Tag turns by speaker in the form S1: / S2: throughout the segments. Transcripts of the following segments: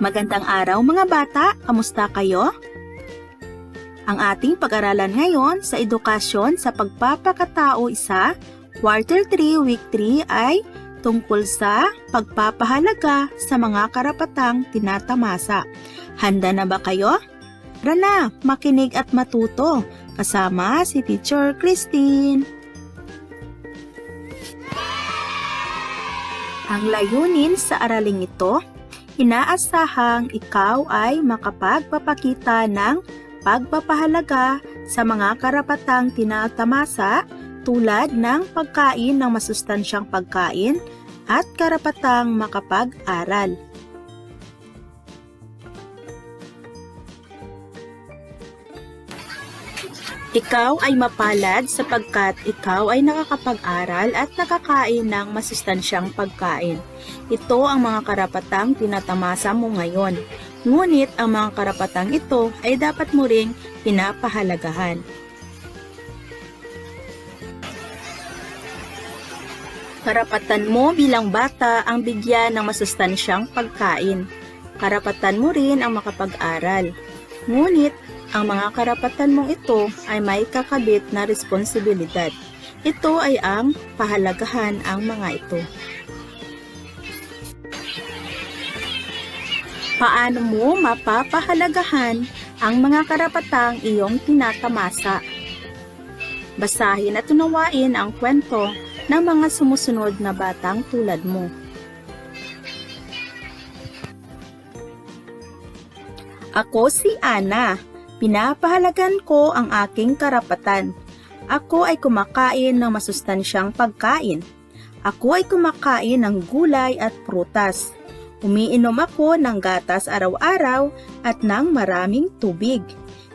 S1: Magandang araw mga bata, kamusta kayo? Ang ating pag-aralan ngayon sa edukasyon sa pagpapakatao isa, quarter 3, week 3 ay tungkol sa pagpapahalaga sa mga karapatang tinatamasa. Handa na ba kayo? Tara na, makinig at matuto kasama si Teacher Christine. Ang layunin sa araling ito, inaasahang ikaw ay makapagpapakita ng pagpapahalaga sa mga karapatang tinatamasa tulad ng pagkain ng masustansyang pagkain at karapatang makapag-aral. Ikaw ay mapalad sapagkat ikaw ay nakakapag-aral at nakakain ng masustansyang pagkain. Ito ang mga karapatang tinatamasa mo ngayon. Ngunit ang mga karapatang ito ay dapat mo ring pinapahalagahan. Karapatan mo bilang bata ang bigyan ng masustansyang pagkain. Karapatan mo rin ang makapag-aral. Ngunit, ang mga karapatan mong ito ay may kakabit na responsibilidad. Ito ay ang pahalagahan ang mga ito. Paano mo mapapahalagahan ang mga karapatang iyong tinatamasa? Basahin at unawain ang kwento ng mga sumusunod na batang tulad mo. Ako si Ana. Pinapahalagan ko ang aking karapatan. Ako ay kumakain ng masustansyang pagkain. Ako ay kumakain ng gulay at prutas. Umiinom ako ng gatas araw-araw at ng maraming tubig.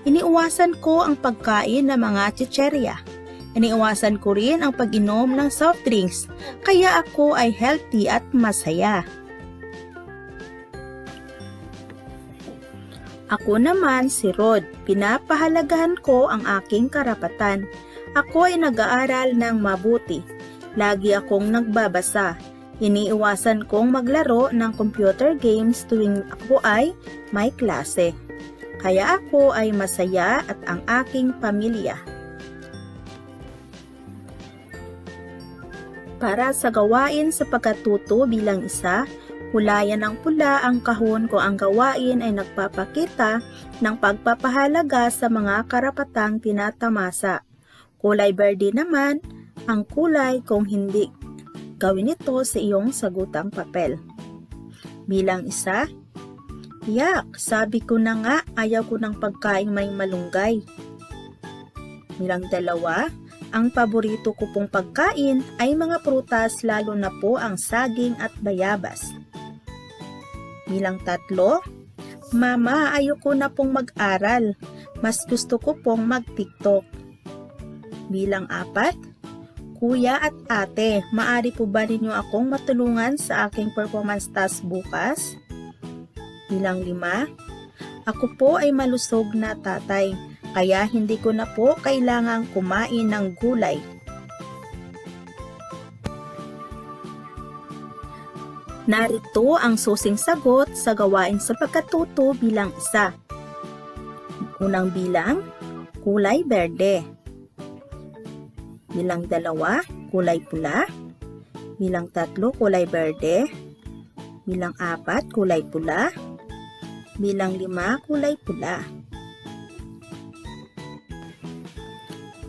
S1: Iniiwasan ko ang pagkain ng mga chicherya. Iniiwasan ko rin ang pag-inom ng soft drinks, kaya ako ay healthy at masaya. Ako naman si Rod. Pinapahalagahan ko ang aking karapatan. Ako ay nag-aaral ng mabuti. Lagi akong nagbabasa. Iniiwasan kong maglaro ng computer games tuwing ako ay may klase. Kaya ako ay masaya at ang aking pamilya. Para sa gawain sa pagkatuto bilang isa, Hulayan ng pula ang kahon kung ang gawain ay nagpapakita ng pagpapahalaga sa mga karapatang tinatamasa. Kulay berde naman ang kulay kung hindi. Gawin ito sa iyong sagutang papel. Bilang isa, Yak, sabi ko na nga ayaw ko ng pagkain may malunggay. Bilang dalawa, ang paborito ko pong pagkain ay mga prutas lalo na po ang saging at bayabas. Bilang tatlo, Mama, ayoko na pong mag-aral. Mas gusto ko pong mag-tiktok. Bilang apat, Kuya at ate, maari po ba ninyo akong matulungan sa aking performance task bukas? Bilang lima, Ako po ay malusog na tatay, kaya hindi ko na po kailangang kumain ng gulay. Narito ang susing sagot sa gawain sa pagkatuto bilang isa. Unang bilang, kulay berde. Bilang dalawa, kulay pula. Bilang tatlo, kulay berde. Bilang apat, kulay pula. Bilang lima, kulay pula.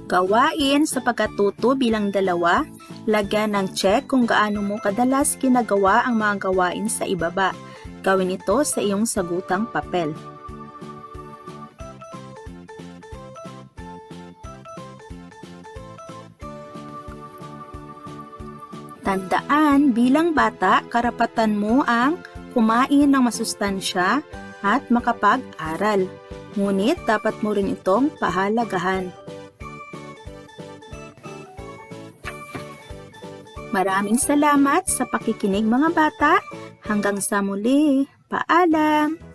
S1: Gawain sa pagkatuto bilang dalawa, lagyan ng check kung gaano mo kadalas ginagawa ang mga gawain sa ibaba. Gawin ito sa iyong sagutang papel. Tandaan, bilang bata, karapatan mo ang kumain ng masustansya at makapag-aral. Ngunit dapat mo rin itong pahalagahan. Maraming salamat sa pakikinig mga bata. Hanggang sa muli. Paalam!